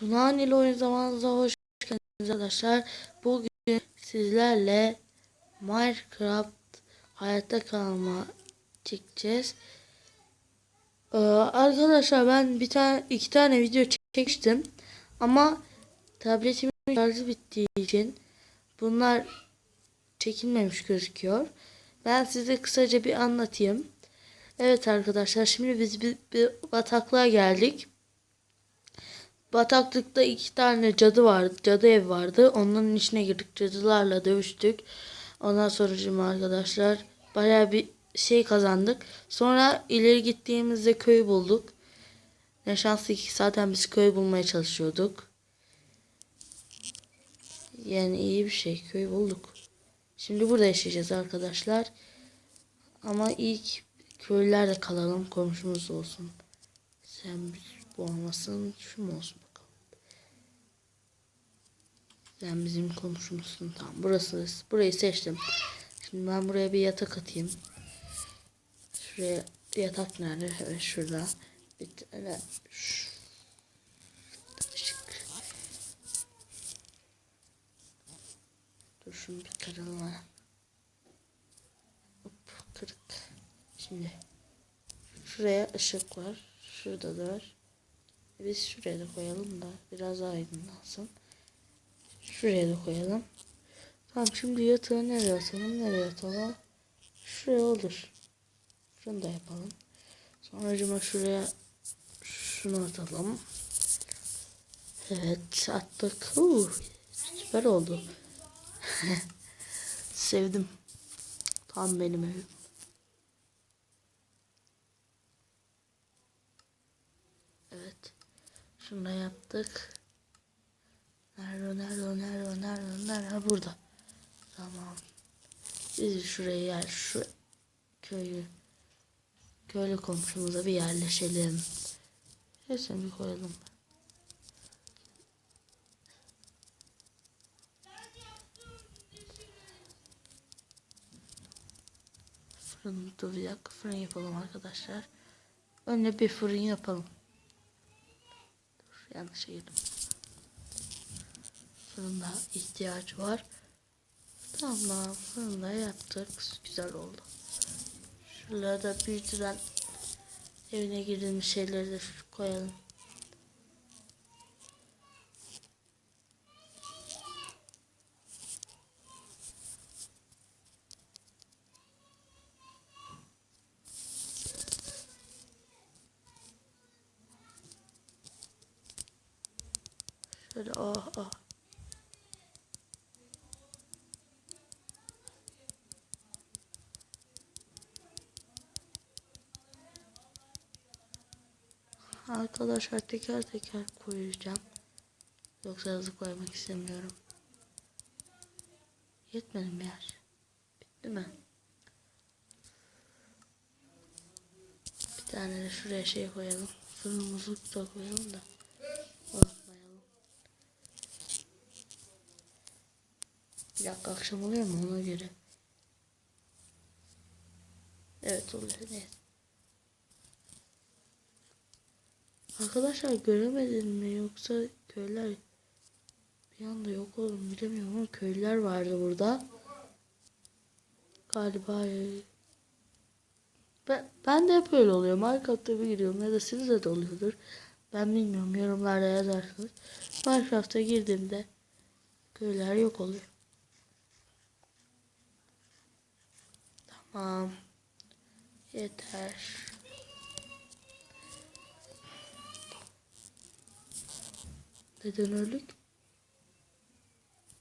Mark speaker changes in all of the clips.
Speaker 1: Tunağan ile oyun zamanınıza hoş geldiniz arkadaşlar. Bugün sizlerle Minecraft hayatta kalma çekeceğiz. Ee, arkadaşlar ben bir tane iki tane video çekmiştim ama tabletimin şarjı bittiği için bunlar çekilmemiş gözüküyor. Ben size kısaca bir anlatayım. Evet arkadaşlar şimdi biz bir, bir bataklığa geldik. Bataklıkta iki tane cadı vardı. Cadı ev vardı. Onların içine girdik. Cadılarla dövüştük. Ondan sonra arkadaşlar baya bir şey kazandık. Sonra ileri gittiğimizde köyü bulduk. Ne şanslı ki zaten biz köy bulmaya çalışıyorduk. Yani iyi bir şey. Köy bulduk. Şimdi burada yaşayacağız arkadaşlar. Ama ilk köylerde kalalım. Komşumuz olsun. Sen bu olmasın. Şu mu olsun. Sen bizim komşumuzsun. Tamam burası. Burayı seçtim. Şimdi ben buraya bir yatak atayım. Şuraya yatak nerede? Evet şurada. Bir tane şu-. Dur şunu bir kıralım. ha. Hop kırık. Şimdi şuraya ışık var. Şurada da var. Biz şuraya da koyalım da biraz daha aydınlansın. Şuraya da koyalım. Tamam şimdi yatağı nereye atalım? Nereye atalım? Şuraya olur. Şunu da yapalım. Sonra şuraya şunu atalım. Evet attık. Uu, süper oldu. Sevdim. Tam benim evim. Evet. Şunu da yaptık. Nerede nerede nerede nerede nerede burada. Tamam. Biz şuraya yer, şu köyü köylü komşumuza bir yerleşelim. Hepsini bir koyalım. Fırın duracak. Fırın yapalım arkadaşlar. Önce bir fırın yapalım. Dur yanlışa girdim. Fırında ihtiyaç var. Tamam fırında yaptık. Güzel oldu. Şuralarda büyütülen evine girdiğimiz şeyleri de koyalım. Şöyle oh oh. Arkadaşlar teker teker koyacağım. Yoksa hızlı koymak istemiyorum. Yetmedi mi yer? Bitti mi? Bir tane de şuraya şey koyalım. Fırınımızı da koyalım da. Unutmayalım. Bir dakika akşam oluyor mu ona göre? Evet oluyor. Neyse. Arkadaşlar göremedim mi yoksa köyler bir anda yok olur mu bilemiyorum ama köyler vardı burada. Galiba e, ben, ben de hep öyle oluyor. Minecraft'ta bir giriyorum ya da sizde de oluyordur. Ben bilmiyorum yorumlarda yazarsınız. Minecraft'a girdiğimde köyler yok oluyor. Tamam. Yeter. Neden öldük?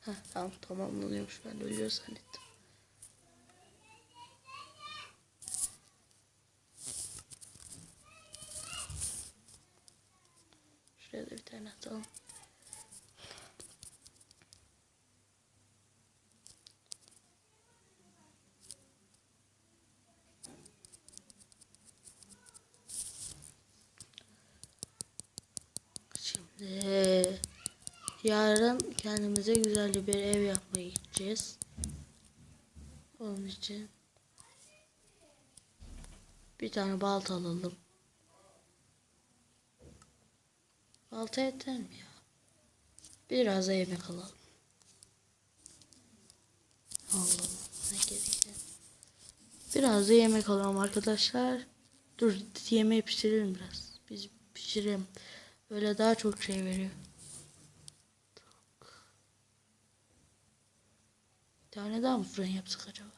Speaker 1: Heh, tamam tamamlanıyormuş ben ölüyor zannettim. Şuraya da bir tane atalım. Şimdi yarın kendimize güzel bir ev yapmaya gideceğiz. Onun için bir tane balta alalım. Balta yeter mi ya? Biraz da yemek alalım. Allah Allah. Ne gerekiyor? Biraz da yemek alalım arkadaşlar. Dur yemeği pişirelim biraz. Biz pişirelim. Öyle daha çok şey veriyor. Tane daha mı fırın yapsak acaba?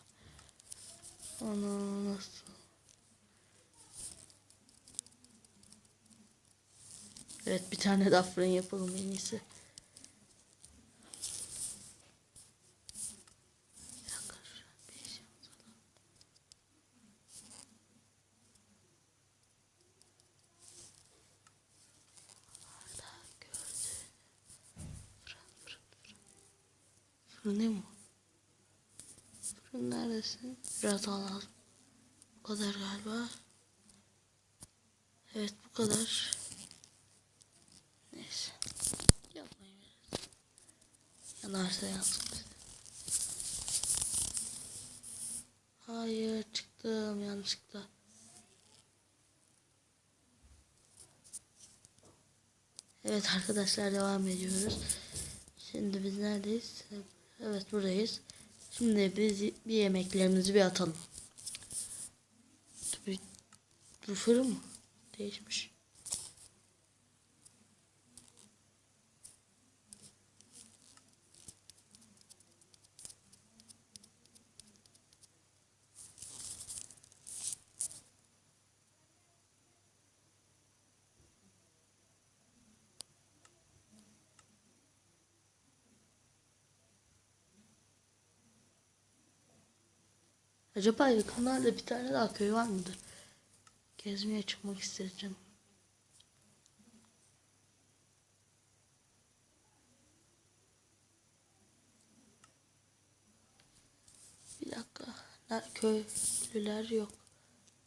Speaker 1: Ana nasıl? Evet bir tane daha fırın yapalım en iyisi. Bir dakika, şuraya bir şey atalım. Arda gördü. Fırın fırın fırın. Fırın neredesin? Biraz daha lazım. Bu kadar galiba. Evet bu kadar. Neyse. Yapmayın biraz. Yanarsa yansın bize. Hayır çıktım yanlışlıkla. Evet arkadaşlar devam ediyoruz. Şimdi biz neredeyiz? Evet buradayız. Şimdi biz bir yemeklerimizi bir atalım. Bu fırın mı? Değişmiş. Acaba yakınlarda bir tane daha köy var mıdır? Gezmeye çıkmak istedim. Bir dakika. Köylüler yok.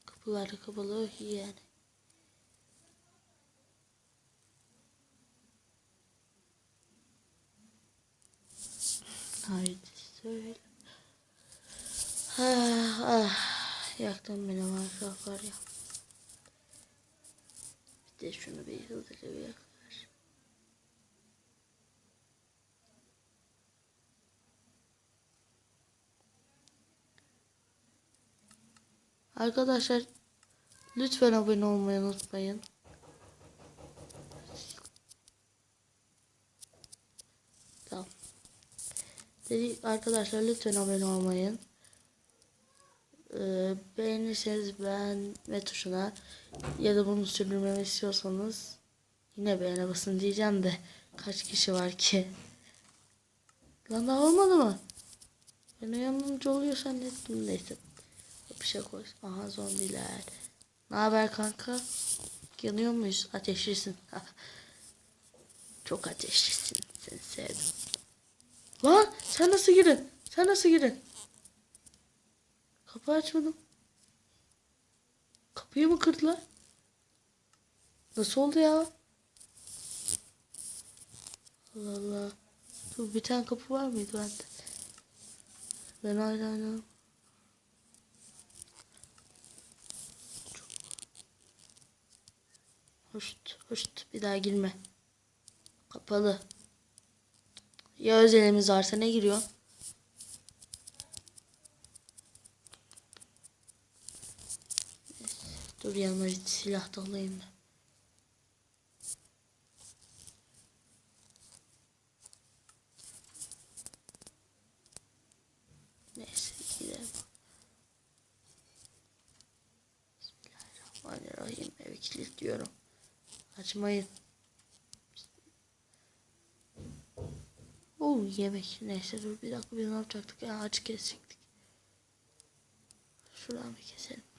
Speaker 1: Kapılar da kapalı yani. Haydi söyle. Ah, ah. Yaktım beni Minecraft var ya. Bir de şunu bir hızlıca bir yakar. Arkadaşlar lütfen abone olmayı unutmayın. Tamam. Dedi arkadaşlar lütfen abone olmayın. Ee, beğenirseniz beğenme tuşuna ya da bunu sürdürmemi istiyorsanız yine beğene basın diyeceğim de kaç kişi var ki? Lan daha olmadı mı? Bana yardımcı oluyorsan ne neyse. Bir şey koy. Aha zombiler. Ne haber kanka? Yanıyor muyuz? Ateşlisin. Çok ateşlisin. Seni sevdim. Lan sen nasıl girin? Sen nasıl girin? Kapı açmadım. Kapıyı mı kırdılar? Nasıl oldu ya? Allah Allah. Dur bir tane kapı var mıydı bende? Ben hala hala. Hoşt, hoşt. Bir daha girme. Kapalı. Ya özelimiz varsa ne giriyor? Dur yanıma bir silah da alayım da. Neyse gidelim. Bismillahirrahmanirrahim. Evi kilitliyorum. Açmayın. Oo yemek. Neyse dur bir dakika biz ne yapacaktık? Ya acı kesecektik. Şuradan bir keselim.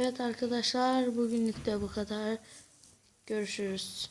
Speaker 1: Evet arkadaşlar bugünlük de bu kadar. Görüşürüz.